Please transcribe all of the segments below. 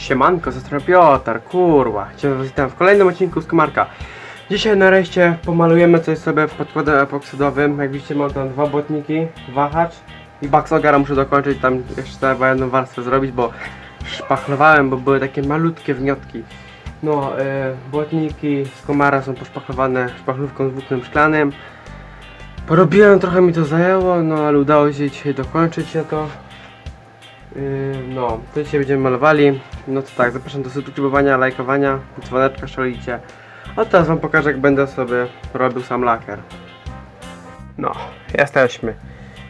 Siemanko, ze Piotr, kurwa. Cię witam w kolejnym odcinku z Komarka. Dzisiaj nareszcie pomalujemy coś sobie w podkładem epoksydowym. Jak widzicie mam tam dwa błotniki, wahacz i baksogara muszę dokończyć. Tam jeszcze trzeba jedną warstwę zrobić, bo szpachlowałem, bo były takie malutkie wniotki. No, y, błotniki z komara są poszpachlowane szpachlówką z włóknem szklanym. Porobiłem, trochę mi to zajęło, no ale udało się dzisiaj dokończyć się to. Yy, no, to dzisiaj będziemy malowali. No to tak, zapraszam do subskrybowania, lajkowania, dzwoneczka szalicie. A teraz wam pokażę jak będę sobie robił sam lakier. No, jesteśmy.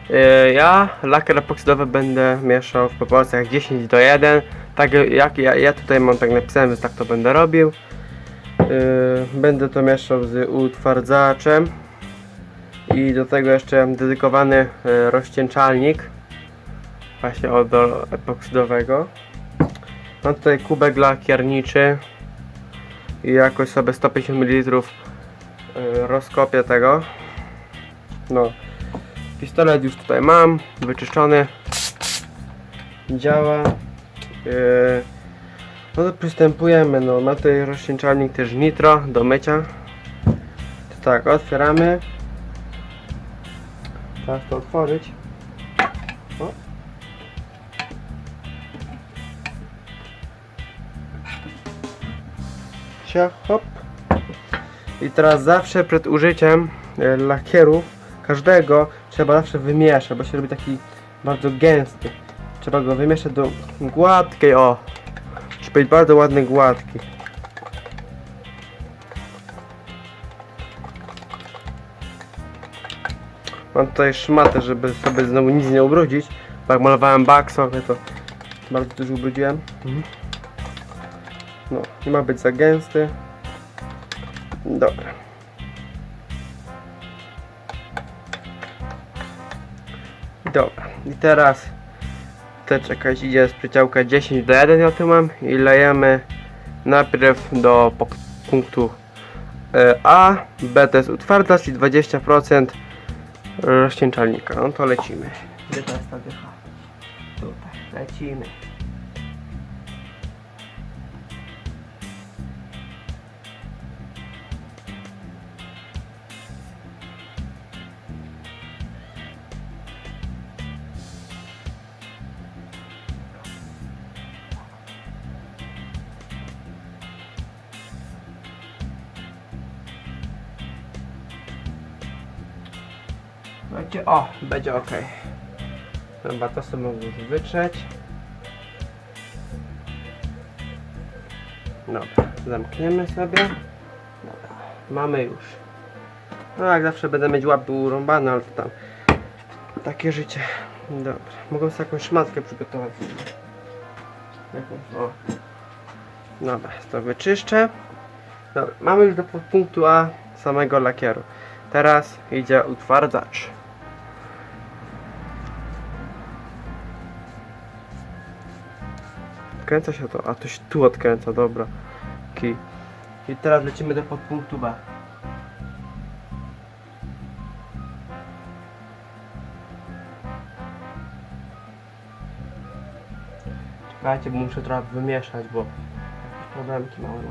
Yy, ja lakier epoksydowy będę mieszał w proporcjach 10 do 1. Tak jak ja, ja tutaj mam tak napisane, więc tak to będę robił. Yy, będę to mieszał z utwardzaczem. I do tego jeszcze dedykowany rozcieńczalnik właśnie od do epoksydowego. Mam tutaj kubek lakierniczy i jakoś sobie 150 ml y, rozkopię tego. No, pistolet już tutaj mam, wyczyszczony. Działa. Y, no to przystępujemy. No, ma tutaj rozcieńczalnik też nitro do mycia. To tak, otwieramy. Teraz to otworzyć. O. Hop. I teraz zawsze przed użyciem e, lakieru każdego trzeba zawsze wymieszać, bo się robi taki bardzo gęsty. Trzeba go wymieszać do gładkiej, o. Musi być bardzo ładny, gładki. Mam tutaj szmatę, żeby sobie znowu nic nie ubrudzić. Bo jak malowałem baksok, to bardzo dużo ubrudziłem. Mhm. No, nie ma być za gęsty. Dobra. Dobra. I teraz te czekać idzie z przyciałka 10 do 1 ja tu mam i lejemy najpierw do punktu e, A, B to jest utwardzacz i 20% rozcieńczalnika. No to lecimy. Gdzie to jest ta dycha? Tutaj, lecimy. Będzie, o, będzie ok. Chyba to sobie mogę już wytrzeć. Dobra, zamkniemy sobie. Dobra, mamy już. No jak zawsze będę mieć łapy urąbane, ale to tam takie życie. Dobra, mogę sobie jakąś szmatkę przygotować. Jakąś, o. Dobra, to wyczyszczę. Dobra, mamy już do punktu A samego lakieru. Teraz idzie utwardzacz. Odkręca się to, a to się tu odkręca, dobra. Kij. I teraz lecimy do podpunktu B. Czekajcie, bo muszę trochę wymieszać, bo jakieś problemki mamy.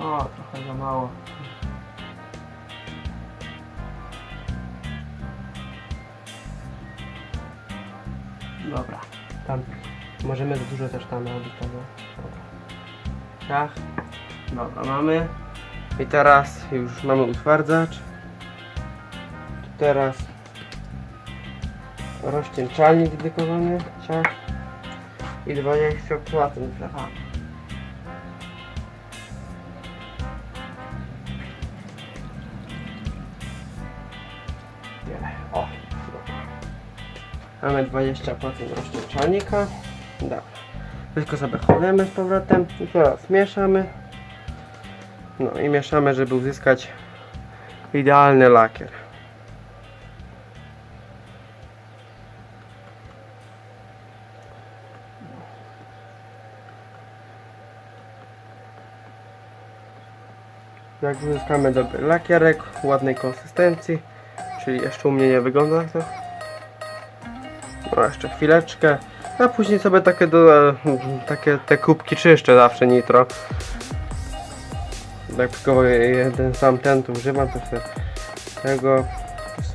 O, trochę za mało. Dobra, tam możemy dużo też tam robić tego. Dobra. Tak. Dobra, mamy. I teraz już mamy utwardzacz. Teraz rozcieńczalnik dedykowany, ciach. I 20% wlewamy. Nie. Mamy 20% rozcieńczalnika. Dobra. Wszystko sobie z powrotem i teraz mieszamy. No i mieszamy, żeby uzyskać idealny lakier. Jak uzyskamy dobry lakierek, ładnej konsystencji, czyli jeszcze u mnie nie wygląda to. No jeszcze chwileczkę. A później sobie takie do, takie te kubki czyszczę zawsze nitro. Jak tylko jeden sam ten tu używam, to sobie tego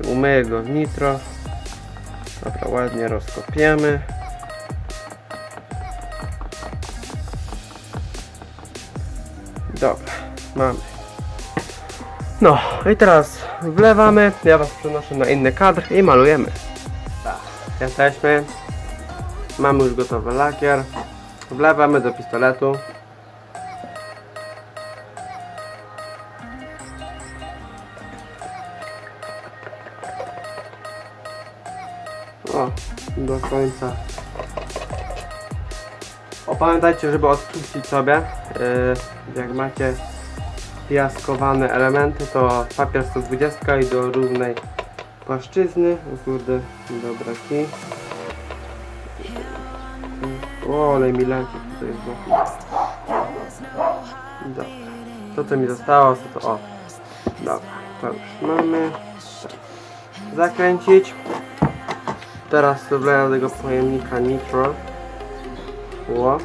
umyję go w nitro. Dobra, ładnie rozkopiemy. Dobra, mamy. No i teraz wlewamy, ja was przenoszę na inny kadr i malujemy. Jesteśmy. Mamy już gotowy lakier. Wlewamy do pistoletu. O, do końca. O, pamiętajcie, żeby odpuścić sobie, yy, jak macie piaskowane elementy, to papier 120 i do równej płaszczyzny. O kurde, dobra kij. O, ale mi leci tutaj boku. Dobra. To co mi zostało, to to o. Dobra, to już mamy. Zakręcić. Teraz wleję tego pojemnika nitro. Ło.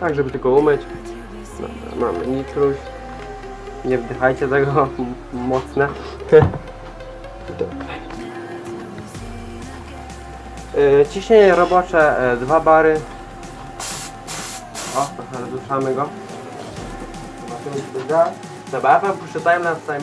Tak, żeby tylko umyć. Dobra, mamy nitruś. Nie wdychajcie tego mocne. Yy, Ciśnienie robocze 2 bary. O, trochę rozruszamy go. Zobaczymy, czy to działa. Dobra, ja wam puszczę timelapse, tutaj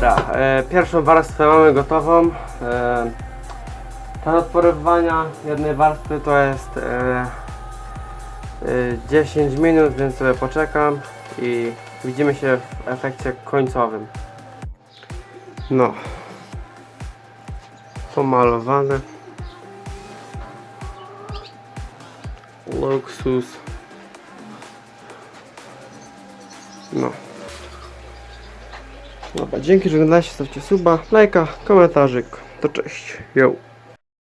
Dobra, e, pierwszą warstwę mamy gotową. E, odporowywania jednej warstwy to jest e, e, 10 minut, więc sobie poczekam i widzimy się w efekcie końcowym. No. Pomalowane. Luksus. No. Dobra, dzięki, że oglądaliście, stawcie suba, lajka, komentarzyk. To cześć. Yo.